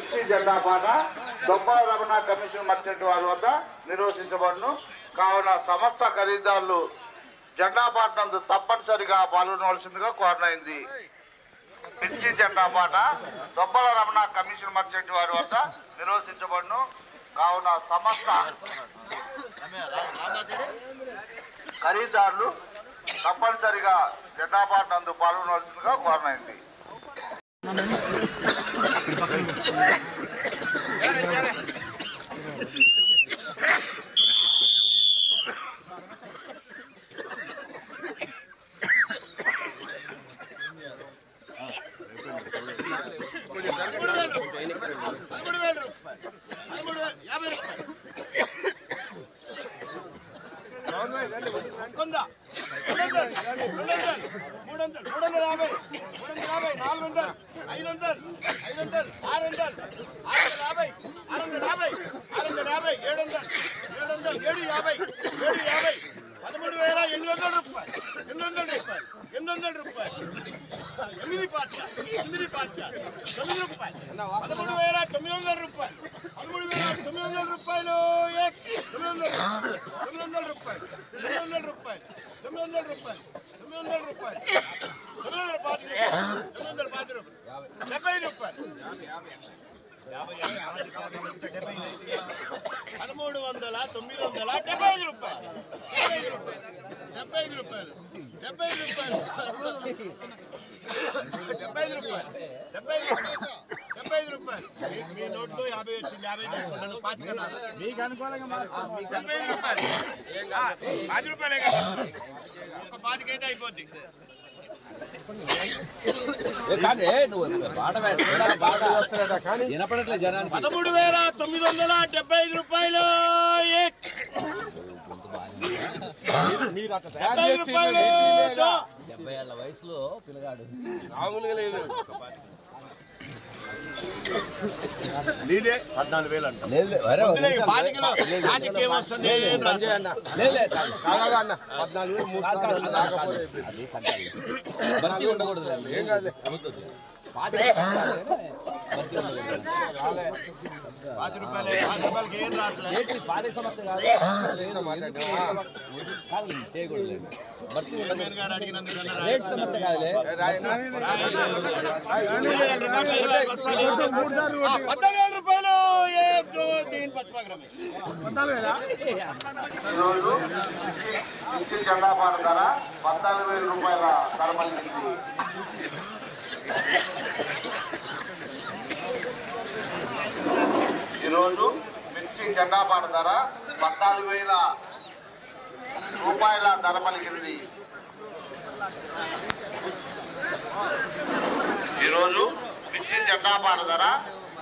మిర్చి జెండా పాట దొబ్బల రమణ కమిషన్ మర్చెంట్ వారి వద్ద నిర్వహించబడును. కావున సమస్త ఖరీదారులు జెండా పాట నందు తప్పనిసరిగా పాల్గొనవలసిందిగా కోరనైంది. మిర్చి జెండా పాట దొబ్బల రమణ కమిషన్ మర్చెంట్ వారి వద్ద నిర్వహించబడును. కావున సమస్త ఖరీదారులు తప్పనిసరిగా జెండా పాట నందు పాల్గొనవలసిందిగా కోరనైంది. పదమూడు వేలు పదమూడు వేలు యాభై రూపాయలు కొంద రెండు వందలు, రెండు వందలు, మూడు వందలు మూడు వందల యాభై మూడు వందల యాభై నాలుగు వందలు ఐదు వందలు ఐదు వందలు ఆరు వందలు ఆరు వందల యాభై ఆరు వందల యాభై ఆరు వందల యాభై ఏడు వందలు ఏడు వందలు ఏడు యాభై ఏడు యాభై పదమూడు వేల ఎనిమిది వందల రూపాయలు ఎనిమిది వందల రూపాయలు ఎనిమిది వందల రూపాయలు ఎనిమిది పార్చ ఎనిమిది పార్చ తొమ్మిది రూపాయలు పదమూడు వేల తొమ్మిది వందల రూపాయలు పదమూడు వేల తొమ్మిది వందల రూపాయలు ఏ, తొమ్మిది వందల తొమ్మిది వందల రూపాయలు తొమ్మిది వందల రూపాయలు తొమ్మిది వందల రూపాయలు తొమ్మిది వందల రూపాయలు తొమ్మిది వందల పాతి రూపాయలు తొమ్మిది వందల పాతి రూపాయలు డెబ్బై రూపాయలు పదమూడు వందల తొమ్మిది వందల డెబ్బై ఐదు రూపాయలు డెబ్బై ఐదు రూపాయలు. డెబ్బై ఐదు రూపాయలు. డెబ్బై ఐదు రూపాయలు. డెబ్బై ఐదు రూపాయలు. డెబ్బై ఐదు రూపాయలు. మీ- నోట్లో యాభై వచ్చింది యాభై తీసుకున్నాను పాతికన్నారు మీకు అనుకూలంగా డెబ్బై ఐదు రూపాయలు. పాతి రూపాయలే కదా. ఒక పాతికైతే అయిపోద్ది. పదమూడు వేల తొమ్మిది వందల డెబ్బై ఐదు రూపాయలు. ఏ. డెబ్బై ఏళ్ళ వయసులో పిల్లగాడు. నీదే? పద్నాలుగు వేలు అంట. లేదు, లేదు. లేదు, లేదు, కట్టాలి. భక్తి ఉండకూడదు ఏం కాదు పద్నాలుగు వేల రూపాయలు ఈరోజు మిర్చి జెండా పాట పద్నాలుగు వేల రూపాయల ధర పలికింది ఈరోజు మిర్చి జెండా ధర పద్నాలుగు వేల రూపాయల ధర పలికింది. ఈరోజు మిర్చి జెండాపాట ధర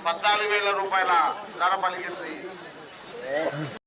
పద్నాలుగు వేల రూపాయల ధర పలికింది.